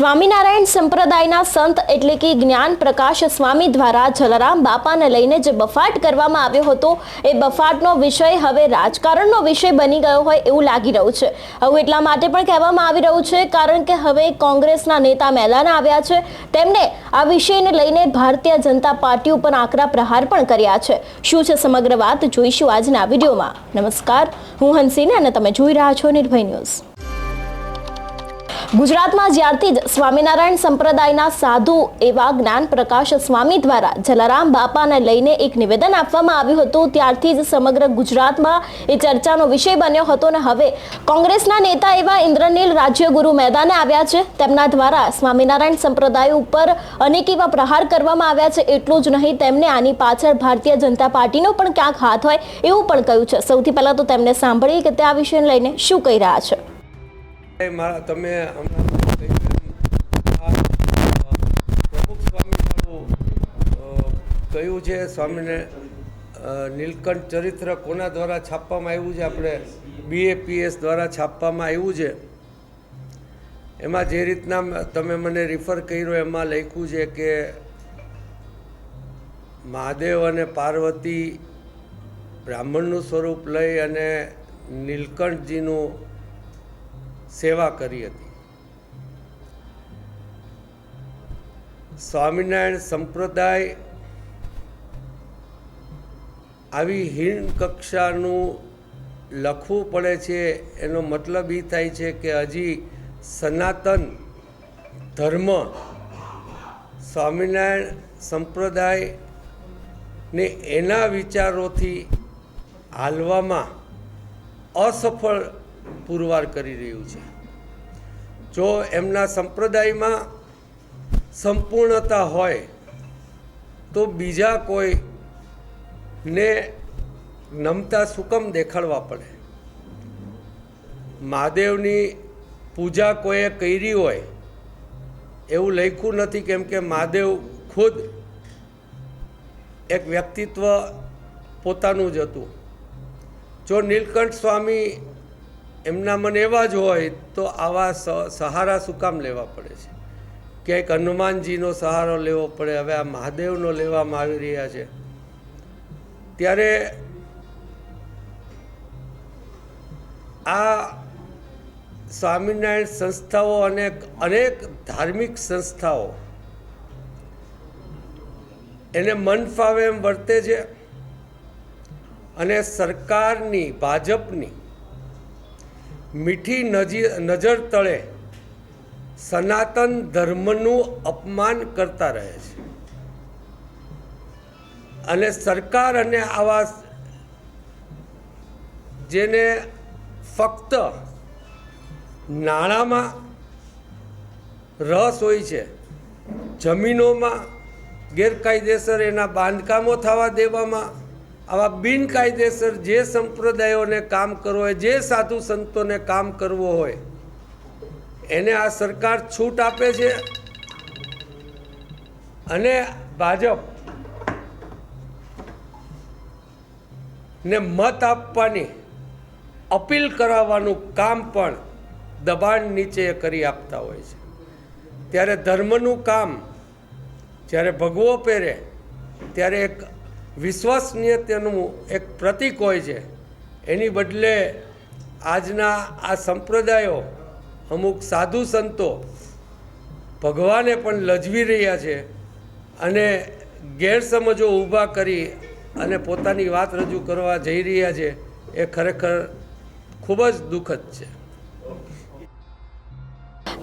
સ્વામિનારાયણ સંપ્રદાયના સંત એટલે કે જ્ઞાન પ્રકાશ સ્વામી દ્વારા જલારામ બાપાને લઈને જે બફાટ કરવામાં આવ્યો હતો, એ બફાટનો વિષય હવે રાજકારણનો વિષય બની ગયો હોય એવું લાગી રહ્યું છે. હવે એટલા માટે પણ કહેવામાં આવી રહ્યું છે, કારણ કે હવે કોંગ્રેસના નેતા મેદાન આવ્યા છે. તેમણે આ વિષયને લઈને ભારતીય જનતા પાર્ટી ઉપર આકરા પ્રહાર પણ કર્યા છે. શું છે સમગ્ર વાત? જોઈશું આજના વિડીયોમાં. નમસ્કાર. હું હંસીને અને તમે જોઈ રહ્યા છો નિર્ભય ન્યૂઝ. ગુજરાતમાં જ્યારથી જ સ્વામિનારાયણ સંપ્રદાયના સાધુ એવા જ્ઞાન પ્રકાશ સ્વામી દ્વારા જલારામ બાપાને લઈને એક નિવેદન આપવામાં આવ્યું હતું. ત્યારથી જ સમગ્ર ગુજરાતમાં એ ચર્ચાનો વિષય બન્યો હતો અને હવે કોંગ્રેસના નેતા એવા ઇન્દ્રનીલ રાજ્યગુરુ મેદાને આવ્યા છે. તેમના દ્વારા સ્વામિનારાયણ સંપ્રદાય ઉપર અનેક એવા પ્રહાર કરવામાં આવ્યા છે. એટલું જ નહીં, તેમને આની પાછળ ભારતીય જનતા પાર્ટીનો પણ ક્યાંક હાથ હોય એવું પણ કહ્યું છે. સૌથી પહેલાં તો તેમને સાંભળીએ કે તે આ વિષયને લઈને શું કહી રહ્યા છે. તમે પ્રમુખ સ્વામીવાળું અ, કયું છે સ્વામીને નીલકંઠ ચરિત્ર કોના દ્વારા છાપવામાં આવ્યું છે? આપણે બીએપીએસ દ્વારા છાપવામાં આવ્યું છે. એમાં જે રીતના તમે મને રિફર કર્યો એમાં લખ્યું છે કે મહાદેવ અને પાર્વતી બ્રાહ્મણનું સ્વરૂપ લઈ અને નીલકંઠજીનું સેવા કરી હતી. સ્વામિનારાયણ સંપ્રદાય આવી હીન કક્ષાનું લખવું પડે છે, એનો મતલબ એ થાય છે કે હજી સનાતન ધર્મ સ્વામિનારાયણ સંપ્રદાય ને એના વિચારોથી હાલવામાં અસફળ પુરવાર કરી રહ્યું છે. જો એમના સંપ્રદાયમાં સંપૂર્ણતા હોય, તો બીજા કોઈ ને નમતા સુકમ દેખાડવા પડે. મહાદેવની પૂજા કોઈએ કરી હોય, એવું લખ્યું નથી કેમ કે મહાદેવ ખુદ એક વ્યક્તિત્વ પોતાનું જ હતું. જો નીલકંઠ સ્વામી એમના મન એવા જ હોય તો આવા સહારા શું કામ લેવા પડે છે? ક્યાંક હનુમાનજીનો સહારો લેવો પડે, હવે આ મહાદેવનો લેવામાં આવી રહ્યા છે. ત્યારે આ સ્વામિનારાયણ સંસ્થાઓ અને અનેક ધાર્મિક સંસ્થાઓ એને મન ફાવે એમ વર્તે છે અને સરકારની, ભાજપની મીઠી નજી, નજર તળે. સનાતન ધર્મનું અપમાન કરતા રહે છે. અને સરકાર અને આવા જેને ફક્ત નાણાંમાં રસ હોય છે, જમીનોમાં ગેરકાયદેસર એના બાંધકામો થવા દેવામાં આવા બિનકાયદેસર જે સંપ્રદાયોને કામ કરવું હોય, જે સાધુ સંતોને કામ કરવો હોય, એને આ સરકાર છૂટ આપે છે અને ભાજપ ને મત આપવાની, અપીલ કરાવવાનું કામ પણ દબાણ નીચે કરી આપતા હોય છે. ત્યારે ધર્મનું કામ જ્યારે ભગવો પહેરે, ત્યારે એક વિશ્વસનીયતાનું એક પ્રતીક હોય છે. એની બદલે આજના આ સંપ્રદાયો અમુક સાધુ સંતો ભગવાને પણ લજવી રહ્યા છે અને ગેરસમજો ઊભા કરી અને પોતાની વાત રજૂ કરવા જઈ રહ્યા છે, એ ખરેખર ખૂબ જ દુઃખદ છે.